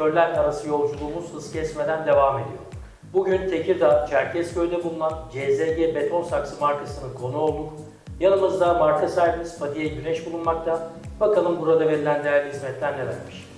sektörler arası yolculuğumuz hız kesmeden devam ediyor. Bugün Tekirdağ, Çerkezköy'de bulunan CZG Beton Saksı markasının konu olduk. Yanımızda marka sahibimiz Fadiye Güneş bulunmakta. Bakalım burada verilen değerli hizmetler nelermiş.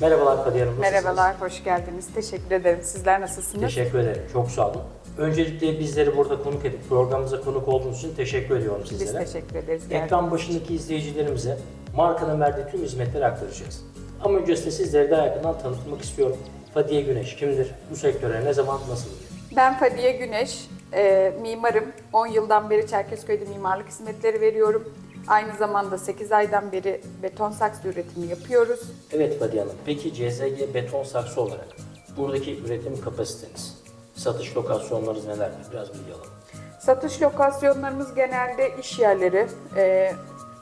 Merhabalar Fadiye Hanım. nasılsınız? Merhabalar, hoş geldiniz. Teşekkür ederim. Sizler nasılsınız? Teşekkür ederim. Çok sağ olun. Öncelikle bizleri burada konuk edip programımıza konuk olduğunuz için teşekkür ediyorum Biz sizlere. teşekkür ederiz. Ekran başındaki izleyicilerimize markanın verdiği tüm hizmetleri aktaracağız. Ama öncesinde sizleri daha yakından tanıtmak istiyorum. Fadiye Güneş kimdir? Bu sektöre ne zaman nasıl. Ben Fadiye Güneş, e, mimarım. 10 yıldan beri Çerkezköy'de mimarlık hizmetleri veriyorum. Aynı zamanda 8 aydan beri beton saksı üretimi yapıyoruz. Evet Fadiye Hanım. Peki CZG beton saksı olarak buradaki üretim kapasiteniz, satış lokasyonlarınız neler? Biraz bilgi alalım. Satış lokasyonlarımız genelde iş yerleri, e,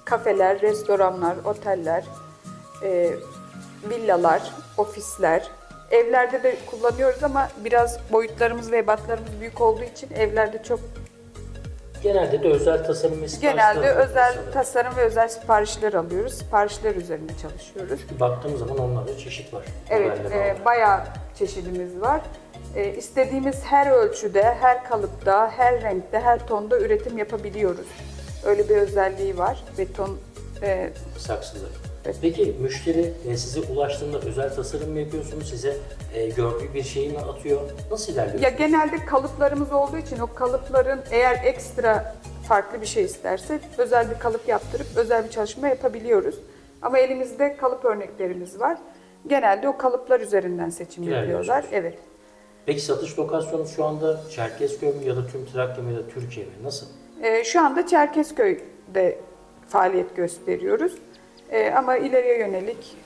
kafeler, restoranlar, oteller, e, villalar, ofisler. Evlerde de kullanıyoruz ama biraz boyutlarımız ve ebatlarımız büyük olduğu için evlerde çok Genelde de özel tasarım ve siparişler genelde alıyoruz özel tasarım ve özel siparişler alıyoruz. Siparişler üzerinde çalışıyoruz. Baktığımız zaman onlarda çeşit var. Evet, Modeller e, var. bayağı çeşidimiz var. E, istediğimiz her ölçüde, her kalıpta, her renkte, her tonda üretim yapabiliyoruz. Öyle bir özelliği var. Beton e, saksıları. Evet. Peki müşteri e, size ulaştığında özel tasarım mı yapıyorsunuz? Size e, gördüğü bir şeyi mi atıyor? Nasıl ilerliyorsunuz? ya genelde kalıplarımız olduğu için o kalıpların eğer ekstra farklı bir şey isterse özel bir kalıp yaptırıp özel bir çalışma yapabiliyoruz. Ama elimizde kalıp örneklerimiz var. Genelde o kalıplar üzerinden seçim yapıyorlar. Evet. Peki satış lokasyonu şu anda Çerkezköy mü ya da tüm Trakya mı ya da Türkiye mi? Nasıl? Ee, şu anda Çerkezköy'de faaliyet gösteriyoruz. Ee, ama ileriye yönelik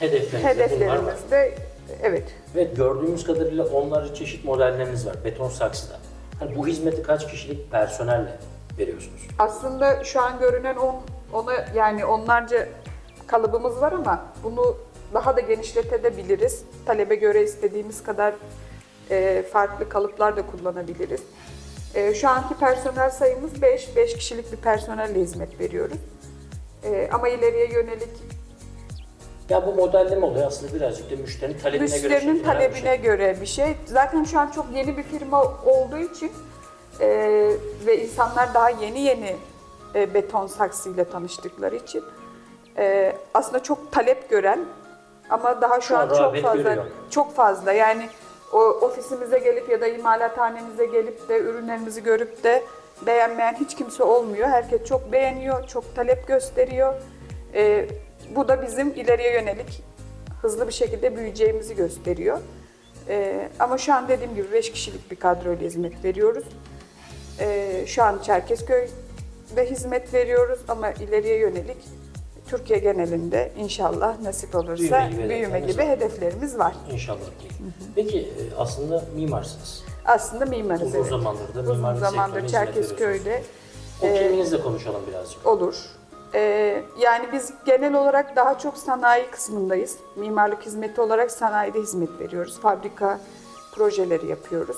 var. hedeflerimizde evet. Evet gördüğümüz kadarıyla onlarca çeşit modelleriniz var beton saksıda. Hani bu hizmeti kaç kişilik personelle veriyorsunuz? Aslında şu an görünen on, ona yani onlarca kalıbımız var ama bunu daha da genişletebiliriz. Talebe göre istediğimiz kadar e, farklı kalıplar da kullanabiliriz. E, şu anki personel sayımız 5, 5 kişilik bir personelle hizmet veriyoruz. E, ama ileriye yönelik Ya bu modelleme oluyor aslında birazcık da müşterinin talebine göre Müşterinin bir talebine şey. göre bir şey. Zaten şu an çok yeni bir firma olduğu için e, ve insanlar daha yeni yeni e, beton saksıyla tanıştıkları için e, aslında çok talep gören ama daha şu, Şu an an çok fazla görüyor. çok fazla yani o ofisimize gelip ya da imalathanemize gelip de ürünlerimizi görüp de beğenmeyen hiç kimse olmuyor. Herkes çok beğeniyor, çok talep gösteriyor. E, bu da bizim ileriye yönelik hızlı bir şekilde büyüyeceğimizi gösteriyor. Ee, ama şu an dediğim gibi 5 kişilik bir kadroyla hizmet veriyoruz. Ee, şu an Çerkezköy'de hizmet veriyoruz ama ileriye yönelik Türkiye genelinde inşallah nasip olursa Büyüme gibi büyüme gibi hedeflerimiz var. İnşallah ki. Peki e, aslında mimarsınız. Aslında mimarız Uzun evet. zamandır da Uzun mimarlık zamandır sektörüne hizmet Çerkezköy'de O Ee, konuşalım birazcık. olur. Ee, yani biz genel olarak daha çok sanayi kısmındayız. Mimarlık hizmeti olarak sanayide hizmet veriyoruz. Fabrika projeleri yapıyoruz.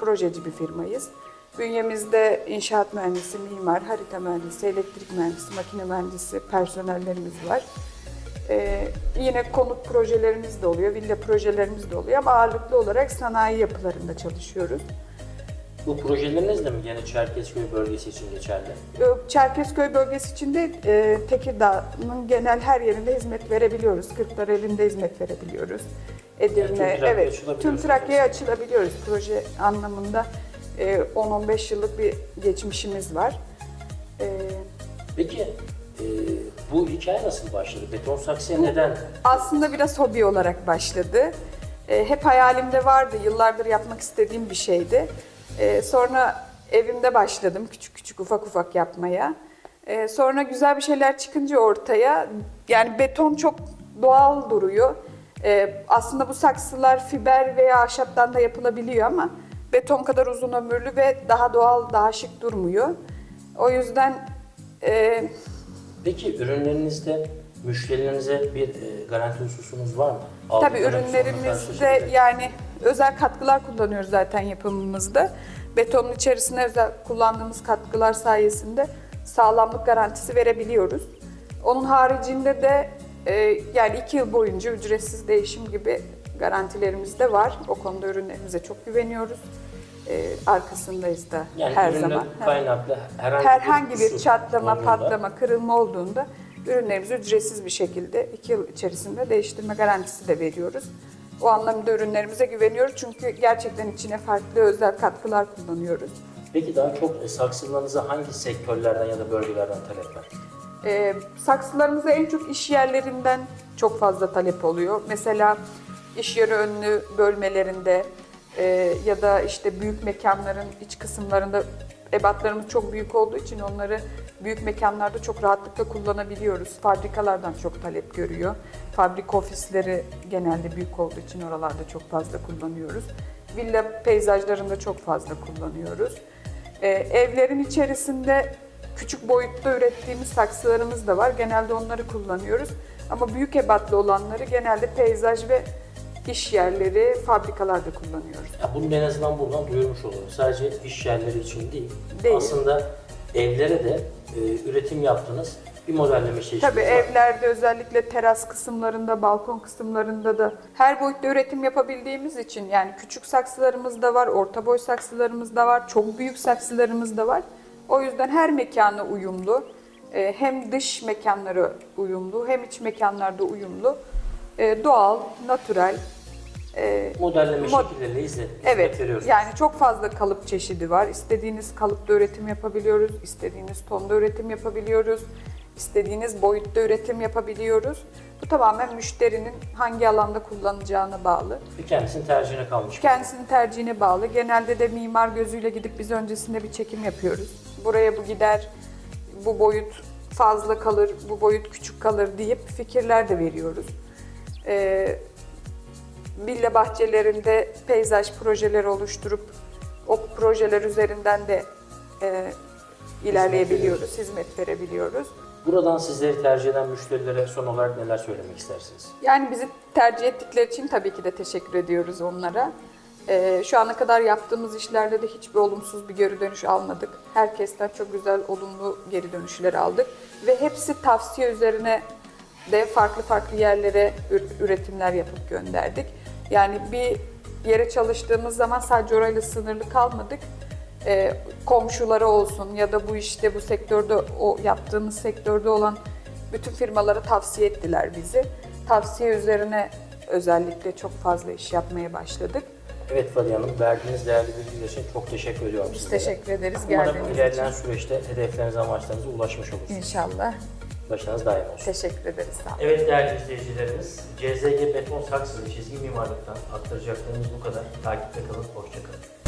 Projeci bir firmayız. Bünyemizde inşaat mühendisi, mimar, harita mühendisi, elektrik mühendisi, makine mühendisi personellerimiz var. Ee, yine konut projelerimiz de oluyor, villa projelerimiz de oluyor ama ağırlıklı olarak sanayi yapılarında çalışıyoruz. Bu projeleriniz de mi gene Çerkezköy bölgesi için geçerli? Çerkezköy bölgesi içinde e, Tekirdağ'ın genel her yerinde hizmet verebiliyoruz. Kırklareli'nde hizmet verebiliyoruz. Edirne, tüm Trakya'ya evet. Tüm Trakya'ya açılabiliyoruz. Proje anlamında e, 10-15 yıllık bir geçmişimiz var. E, Peki e, bu hikaye nasıl başladı? Beton saksıya neden? aslında biraz hobi olarak başladı. E, hep hayalimde vardı, yıllardır yapmak istediğim bir şeydi. E, sonra evimde başladım küçük küçük ufak ufak yapmaya. E, sonra güzel bir şeyler çıkınca ortaya, yani beton çok doğal duruyor. E, aslında bu saksılar fiber veya ahşaptan da yapılabiliyor ama beton kadar uzun ömürlü ve daha doğal, daha şık durmuyor. O yüzden e, Peki ürünlerinizde müşterilerinize bir e, garanti hususunuz var mı? Tabii Aldıkları ürünlerimizde yani özel katkılar kullanıyoruz zaten yapımımızda. Betonun içerisine özel kullandığımız katkılar sayesinde sağlamlık garantisi verebiliyoruz. Onun haricinde de Ee, yani iki yıl boyunca ücretsiz değişim gibi garantilerimiz de var. O konuda ürünlerimize çok güveniyoruz. Ee, arkasındayız da Yani her zaman. kaynaklı herhangi, Herhangi bir kusur çatlama, olduğunda patlama, kırılma olduğunda ürünlerimizi ücretsiz bir şekilde iki yıl içerisinde değiştirme garantisi de veriyoruz. O anlamda ürünlerimize güveniyoruz çünkü gerçekten içine farklı özel katkılar kullanıyoruz. Peki daha çok e, saksılarınıza hangi sektörlerden ya da bölgelerden talep var? Ee, saksılarımıza en çok iş yerlerinden çok fazla talep oluyor. Mesela iş yeri önlü bölmelerinde e, ya da işte büyük mekanların iç kısımlarında ebatlarımız çok büyük olduğu için onları büyük mekanlarda çok rahatlıkla kullanabiliyoruz. Fabrikalardan çok talep görüyor. Fabrika ofisleri genelde büyük olduğu için oralarda çok fazla kullanıyoruz. Villa peyzajlarında çok fazla kullanıyoruz. Ee, evlerin içerisinde küçük boyutta ürettiğimiz saksılarımız da var. Genelde onları kullanıyoruz. Ama büyük ebatlı olanları genelde peyzaj ve iş yerleri, fabrikalarda kullanıyoruz. Ya bunu en azından buradan duyurmuş olalım. Sadece iş yerleri için değil. Değil. Aslında evlere de e, üretim yaptığınız bir modelleme çeşidi Tabii var. evlerde özellikle teras kısımlarında, balkon kısımlarında da her boyutta üretim yapabildiğimiz için yani küçük saksılarımız da var, orta boy saksılarımız da var, çok büyük saksılarımız da var. O yüzden her mekana uyumlu, e, hem dış mekanlara uyumlu hem iç mekanlarda uyumlu, e, doğal, natürel, e, Modelleme Mod- şekilleriyle hizmet, Evet, veriyoruz. yani çok fazla kalıp çeşidi var. İstediğiniz kalıpta üretim yapabiliyoruz, istediğiniz tonda üretim yapabiliyoruz, istediğiniz boyutta üretim yapabiliyoruz. Bu tamamen müşterinin hangi alanda kullanacağına bağlı. Kendisinin tercihine kalmış. Kendisinin tercihine bağlı. Genelde de mimar gözüyle gidip biz öncesinde bir çekim yapıyoruz. Buraya bu gider, bu boyut fazla kalır, bu boyut küçük kalır deyip fikirler de veriyoruz. Ee, villa bahçelerinde peyzaj projeleri oluşturup o projeler üzerinden de e, ilerleyebiliyoruz, hizmet verebiliyoruz. Buradan sizleri tercih eden müşterilere son olarak neler söylemek istersiniz? Yani bizi tercih ettikleri için tabii ki de teşekkür ediyoruz onlara. Ee, şu ana kadar yaptığımız işlerde de hiçbir olumsuz bir geri dönüş almadık. Herkesten çok güzel olumlu geri dönüşler aldık. Ve hepsi tavsiye üzerine de farklı farklı yerlere ür- üretimler yapıp gönderdik. Yani bir yere çalıştığımız zaman sadece orayla sınırlı kalmadık. Ee, komşulara olsun ya da bu işte bu sektörde o yaptığımız sektörde olan bütün firmalara tavsiye ettiler bizi. Tavsiye üzerine özellikle çok fazla iş yapmaya başladık. Evet Fadiye Hanım, verdiğiniz değerli bilgiler için çok teşekkür ediyorum Biz sizlere. teşekkür ederiz Umarım geldiğiniz ilerleyen için. süreçte hedeflerinize, amaçlarınıza ulaşmış olursunuz. İnşallah. Başarınız daim olsun. Teşekkür ederiz. Sağ olun. Evet değerli izleyicilerimiz, CZG Beton Saksı Çizgi Mimarlık'tan aktaracaklarımız bu kadar. Takipte kalın, hoşçakalın.